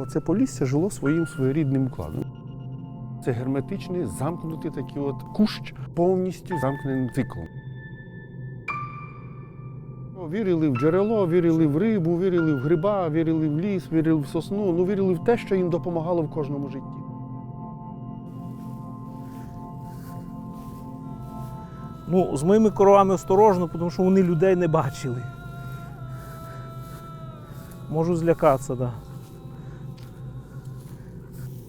Оце полісся жило своїм своєрідним укладом. Це герметичний, замкнутий такий от кущ, повністю замкненим циклом. Вірили в джерело, вірили в рибу, вірили в гриба, вірили в ліс, вірили в сосну, ну вірили в те, що їм допомагало в кожному житті. Ну, з моїми коровами осторожно, тому що вони людей не бачили. Можу злякатися, так. Да.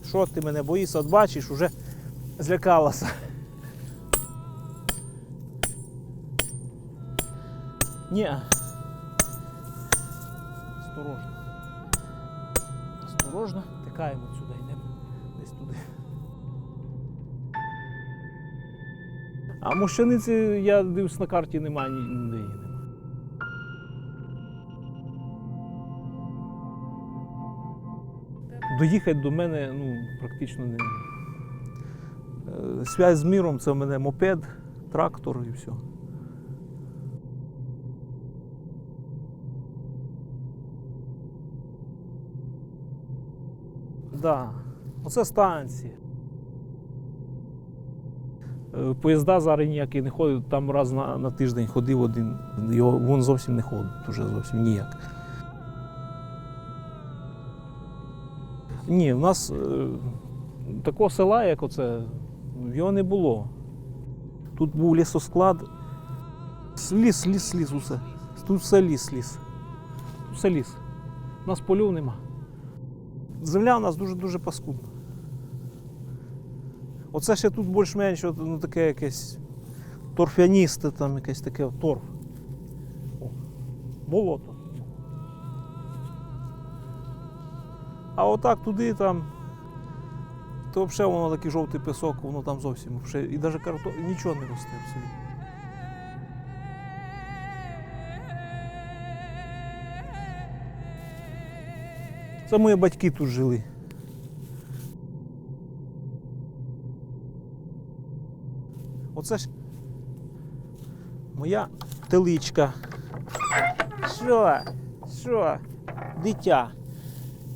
Що ти мене боїшся, от бачиш, уже злякалася. Ні. Осторожно. Осторожно. Тикаємо сюди, йдемо десь туди. А мощаниці, я дивлюсь на карті, немає ні- ніде Доїхати до мене ну, практично не. Е, Связь з міром це в мене мопед, трактор і все. Да. Оце станція. Е, Поїзда зараз ніякі не ходять, там раз на, на тиждень ходив один, його він зовсім не ходить, уже зовсім ніяк. Ні, в нас е, такого села, як оце, його не було. Тут був лісосклад. Ліс, ліс, ліс, усе. Тут все ліс, ліс. Все ліс. У нас полів нема. Земля у нас дуже-дуже паскудна. Оце ще тут більш-менш ну, таке якесь торфяністе, там якесь таке торф. О, болото. А отак туди там. То взагалі воно такий жовтий пісок, воно там зовсім вже, і навіть карто... нічого не росте абсолютно. Це мої батьки тут жили. Оце ж моя теличка. Що? Що? Дитя.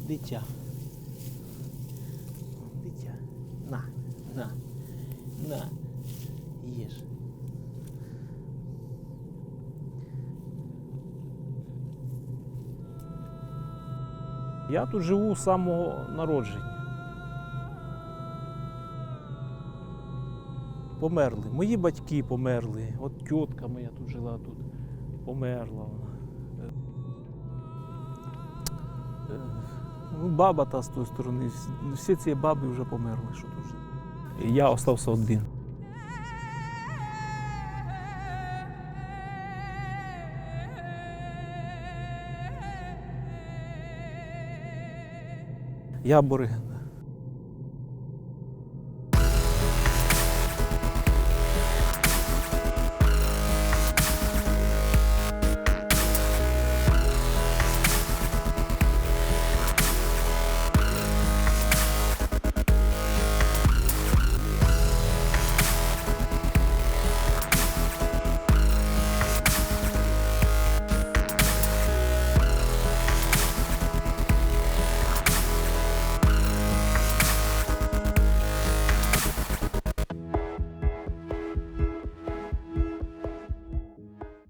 Дитя. Дитя. На, на, на. Їж. Я тут живу з самого народження. Померли. Мої батьки померли. От тітка моя тут жила, тут померла вона. Баба та з тої сторони. Всі- ці баби вже померли, що жили. Я остався один. Я абориген.